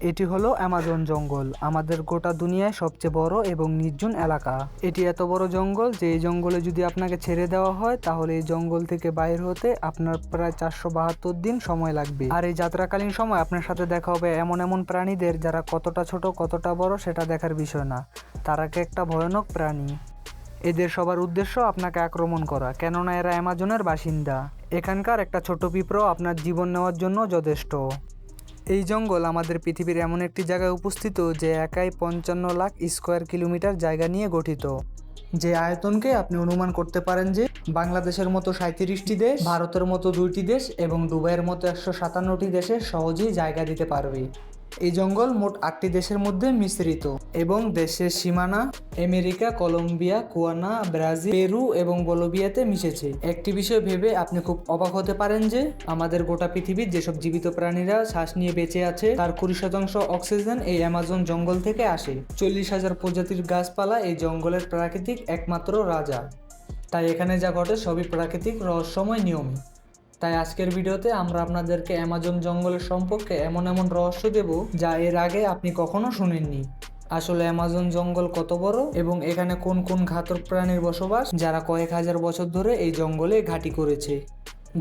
এটি হলো অ্যামাজন জঙ্গল, আমাদের গোটা দুনিয়ায় সবচেয়ে বড় এবং নির্জন এলাকা। এটি এত বড় জঙ্গল যে এই জঙ্গলে যদি আপনাকে ছেড়ে দেওয়া হয়, তাহলে এই জঙ্গল থেকে বাইর হতে আপনার প্রায় চারশো বাহাত্তর দিন সময় লাগবে। আর এই যাত্রাকালীন সময় আপনার সাথে দেখা হবে এমন এমন প্রাণীদের যারা কতটা ছোট, কতটা বড় সেটা দেখার বিষয় না। তারা একটা ভয়ানক প্রাণী? এদের সবার উদ্দেশ্য আপনাকে আক্রমণ করা, কেননা এরা অ্যামাজনের বাসিন্দা। এখানকার একটা ছোট পিঁপড়ো আপনার জীবন নেওয়ার জন্য যথেষ্ট। এই জঙ্গল আমাদের পৃথিবীর এমন একটি জায়গায় উপস্থিত যে একাই পঞ্চান্ন লাখ স্কোয়ার কিলোমিটার জায়গা নিয়ে গঠিত। যে আয়তনকে আপনি অনুমান করতে পারেন যে বাংলাদেশের মতো সাঁত্রিশটি দেশ, ভারতের মতো দুইটি দেশ এবং দুবাইয়ের মতো একশো সাতান্নটি দেশে সহজেই জায়গা দিতে পারবে। এই জঙ্গল মোট আটটি দেশের মধ্যে মিশ্রিত এবং দেশের সীমানা America, Colombia, Guyana, Brazil, Peru এবং বলোভিয়াতে মিশেছে। একটি বিষয় ভেবে আপনি খুব অবাক হতে পারেন যে, আমাদের গোটা পৃথিবীর যেসব জীবিত প্রাণীরা শ্বাস নিয়ে বেঁচে আছে, তার কুড়ি শতাংশ অক্সিজেন এই অ্যামাজন জঙ্গল থেকে আসে। চল্লিশ হাজার প্রজাতির গাছপালা এই জঙ্গলের প্রাকৃতিক একমাত্র রাজা। তাই এখানে যা ঘটে সবই প্রাকৃতিক রহস্যময় নিয়মই। তাই আজকের ভিডিওতে আমরা আপনাদেরকে অ্যামাজন জঙ্গলের সম্পর্কে এমন এমন রহস্য দেব যা এর আগে আপনি কখনো শুনেননি। আসলে অ্যামাজন জঙ্গল কত বড় এবং এখানে কোন কোন ঘাতক প্রাণীর বসবাস যারা কয়েক হাজার বছর ধরে এই জঙ্গলে ঘাঁটি করেছে।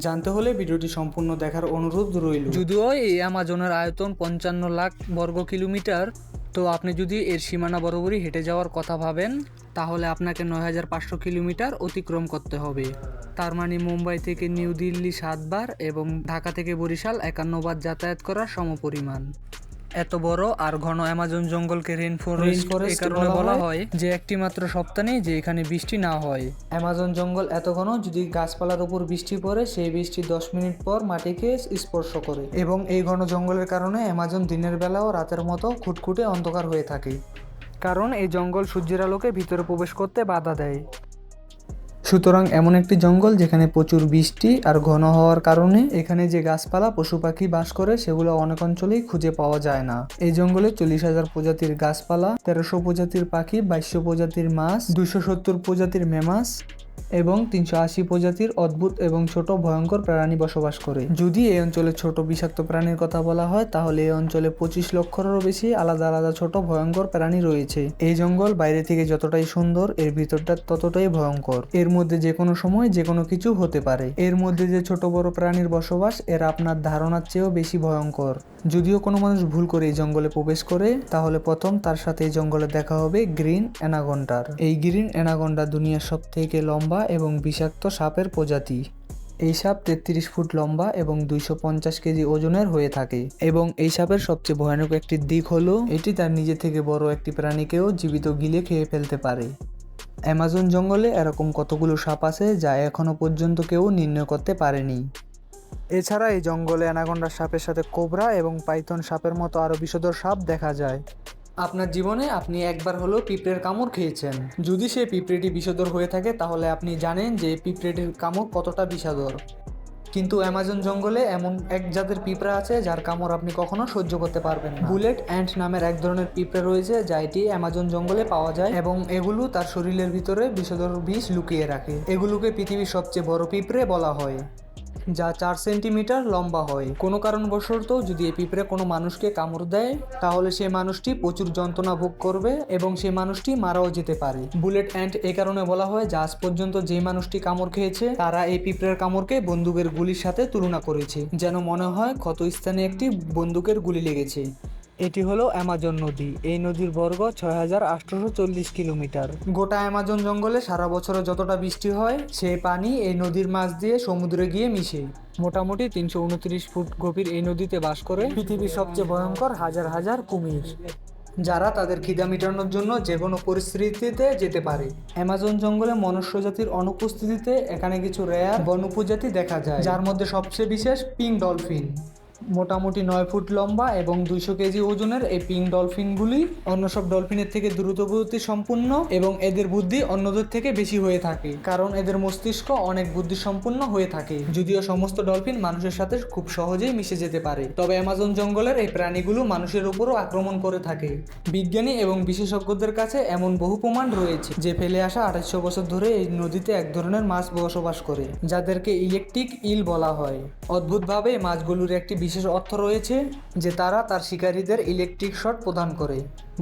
জানতে হলে ভিডিওটি সম্পূর্ণ দেখার অনুরোধ রইল। যদিও এই অ্যামাজনের আয়তন পঞ্চান্ন লাখ বর্গ কিলোমিটার তো আপনি যদি এর সীমানা বরাবরই হেঁটে যাওয়ার কথা ভাবেন, তাহলে আপনাকে নয় হাজার পাঁচশো কিলোমিটার অতিক্রম করতে হবে। তার মানে মুম্বাই থেকে নিউ দিল্লি সাতবার এবং ঢাকা থেকে বরিশাল একান্নবার যাতায়াত করার সমপরিমাণ। এত বড় আর ঘন অ্যামাজন জঙ্গলকে রেন ফরেস্ট এই কারণে বলা হয়। যে একটি মাত্র সপ্তাহ নেই যে এখানে বৃষ্টি না হয়। অ্যামাজন জঙ্গল এত ঘন যদি গাছপালার উপর বৃষ্টি পড়ে সেই বৃষ্টি দশ মিনিট পর মাটিকে স্পর্শ করে। এবং এই ঘন জঙ্গলের কারণে অ্যামাজন দিনের বেলাও রাতের মতো খুটখুটে অন্ধকার হয়ে থাকে। কারণ এই জঙ্গল সূর্যের আলোকে ভিতরে প্রবেশ করতে বাধা দেয়। সুতরাং এমন একটি জঙ্গল যেখানে প্রচুর বৃষ্টি আর ঘন হওয়ার কারণে এখানে যে গাছপালা পশু পাখি বাস করে সেগুলো অনেক অঞ্চলেই খুঁজে পাওয়া যায় না। এই জঙ্গলে চল্লিশ হাজার প্রজাতির গাছপালা, তেরোশো প্রজাতির পাখি, বাইশশো প্রজাতির মাছ, দুইশো সত্তর প্রজাতির মেমাস এবং তিনশো আশি প্রজাতির অদ্ভুত এবং ছোট ভয়ঙ্কর প্রাণী বসবাস করে। যদি এই অঞ্চলে ছোট বিষাক্ত প্রাণীর কথা বলা হয়, তাহলে এই অঞ্চলে পঁচিশ লক্ষেরও বেশি আলাদা আলাদা ছোট ভয়ঙ্কর প্রাণী রয়েছে। এই জঙ্গল বাইরে থেকে যতটাই সুন্দর, এর ভিতরটা ততটাই ভয়ঙ্কর। এর মধ্যে যে কোনো সময় যে কোনো কিছু হতে পারে। এর মধ্যে যে ছোট বড় প্রাণীর বসবাস, এর আপনার ধারণার চেয়েও বেশি ভয়ঙ্কর। যদিও কোনো মানুষ ভুল করে এই জঙ্গলে প্রবেশ করে, তাহলে প্রথম তার সাথে এই জঙ্গলে দেখা হবে গ্রিন অ্যানাগন্ডার। এই গ্রিন অ্যানাগন্ডা দুনিয়ার সব থেকে লম্বা এবং বিষাক্ত সাপের প্রজাতি। এই সাপ তেত্রিশ ফুট লম্বা এবং দুইশো পঞ্চাশ কেজি ওজনের হয়ে থাকে এবং এই সাপের সবচেয়ে ভয়ানক একটি দিক হলো এটি তার নিজে থেকে বড় একটি প্রাণীকেও জীবিত গিলে খেয়ে ফেলতে পারে। অ্যামাজন জঙ্গলে এরকম কতগুলো সাপ আছে যা এখনও পর্যন্ত কেউ নির্ণয় করতে পারেনি। এছাড়া এই জঙ্গলে অ্যানাগন্ডার সাপের সাথে কোবরা এবং পাইথন সাপের মতো আরও বিষধর সাপ দেখা যায়। আপনার জীবনে আপনি একবার হলেও পিঁপড়ের কামড় খেয়েছেন। যদি সেই পিঁপড়েটি বিষধর হয়ে থাকে, তাহলে আপনি জানেন যে পিঁপড়েটির কামড় কতটা বিষাদর। কিন্তু অ্যামাজন জঙ্গলে এমন এক জাতের পিঁপড়া আছে, যার কামড় আপনি কখনো সহ্য করতে পারবেন বুলেট অ্যান্ট নামের এক ধরনের পিঁপড়ে রয়েছে, যা এটি অ্যামাজন জঙ্গলে পাওয়া যায় এবং এগুলো তার শরীরের ভিতরে বিষধর বিষ লুকিয়ে রাখে। এগুলোকে পৃথিবীর সবচেয়ে বড় পিঁপড়ে বলা হয়। যা চার সেন্টিমিটার লম্বা হয়। কোনো কারণবশত যদি এই পিঁপড়ে কোনো মানুষকে কামড় দেয়, তাহলে সেই মানুষটি প্রচুর যন্ত্রণা ভোগ করবে এবং সেই মানুষটি মারাও যেতে পারে। বুলেট অ্যান্ড এ কারণে বলা হয়, যে আজ পর্যন্ত যে মানুষটি কামড় খেয়েছে, তারা এই পিঁপড়ের কামড়কে বন্দুকের গুলির সাথে তুলনা করেছে। যেন মনে হয় ক্ষত স্থানে একটি বন্দুকের গুলি লেগেছে। এটি হলো অ্যামাজন নদী। এই নদীর বর্গ ছয় হাজার আটশোশো চল্লিশ কিলোমিটার। গোটা অ্যামাজন জঙ্গলে সারা বছরে যতটা বৃষ্টি হয়, সেই পানি এই নদীর মাছ দিয়ে সমুদ্রে গিয়ে মিশে। মোটামুটি তিনশো উনত্রিশ ফুট গভীর এই নদীতে বাস করে পৃথিবীর সবচেয়ে ভয়ঙ্কর হাজার হাজার কুমির, যারা তাদের খিদা মেটানোর জন্য যে কোনো পরিস্থিতিতে যেতে পারে। অ্যামাজন জঙ্গলে মনুষ্য জাতির অনুপস্থিতিতে এখানে কিছু রেয়ার বন উপজাতি দেখা যায়, যার মধ্যে সবচেয়ে বিশেষ পিঙ্ক ডলফিন। মোটামুটি নয় ফুট লম্বা এবং দুইশো কেজি ওজনের এই পিঙ্ক ডলফিনগুলি অন্য সব ডলফিনের থেকে দ্রুত গতি সম্পূর্ণ এবং এদের বুদ্ধি অন্যদের থেকে বেশি হয়ে থাকে, কারণ এদের মস্তিষ্ক অনেক বুদ্ধি সম্পূর্ণ হয়ে থাকে। যদিও সমস্ত ডলফিন মানুষের সাথে খুব সহজেই মিশে যেতে পারে, তবে অ্যামাজন জঙ্গলের এই প্রাণীগুলো মানুষের উপরও আক্রমণ করে থাকে। বিজ্ঞানী এবং বিশেষজ্ঞদের কাছে এমন বহু প্রমাণ রয়েছে, যে ফেলে আসা আড়াইশো বছর ধরে এই নদীতে এক ধরনের মাছ বসবাস করে, যাদেরকে ইলেকট্রিক ইল বলা হয়। অদ্ভুতভাবে মাছগুলোর একটি বিশেষ অর্থ রয়েছে যে তারা তার শিকারীদের ইলেকট্রিক শট প্রদান করে,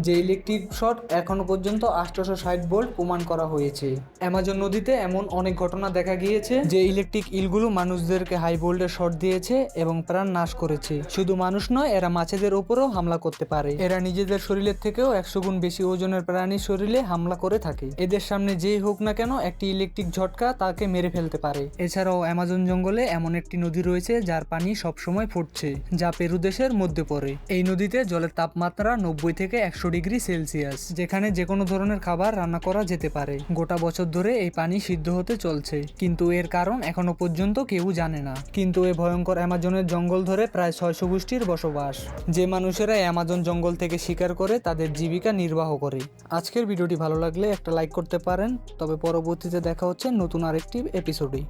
যে ইলেকট্রিক শট এখনও পর্যন্ত আটশোশো ষাট ভোল্ট প্রমাণ করা হয়েছে। অ্যামাজন নদীতে এমন অনেক ঘটনা দেখা গিয়েছে যে ইলেকট্রিক ইলগুলো মানুষদেরকে হাই ভোল্টের শট দিয়েছে এবং প্রাণ নাশ করেছে। শুধু মানুষ নয়, এরা মাছেদের উপরও হামলা করতে পারে। এরা নিজেদের শরীরের থেকেও একশো গুণ বেশি ওজনের প্রাণীর শরীরে হামলা করে থাকে। এদের সামনে যেই হোক না কেন একটি ইলেকট্রিক ঝটকা তাকে মেরে ফেলতে পারে। এছাড়াও অ্যামাজন জঙ্গলে এমন একটি নদী রয়েছে যার পানি সবসময় ফুটছে যা পেরু দেশের মধ্যে পড়ে। এই নদীতে জলের তাপমাত্রা নব্বই থেকে একশো ডিগ্রি সেলসিয়াস, যেখানে যে কোনো ধরনের খাবার রান্না করা যেতে পারে। গোটা বছর ধরে এই পানি সিদ্ধ হতে চলছে, কিন্তু এর কারণ এখনও পর্যন্ত কেউ জানে না। কিন্তু এই ভয়ঙ্কর অ্যামাজনের জঙ্গল ধরে প্রায় ছয়শো গোষ্ঠীর বসবাস। যে মানুষেরা অ্যামাজন জঙ্গল থেকে শিকার করে তাদের জীবিকা নির্বাহ করে। আজকের ভিডিওটি ভালো লাগলে একটা লাইক করতে পারেন। তবে পরবর্তীতে দেখা হচ্ছে নতুন আরেকটি এপিসোডে।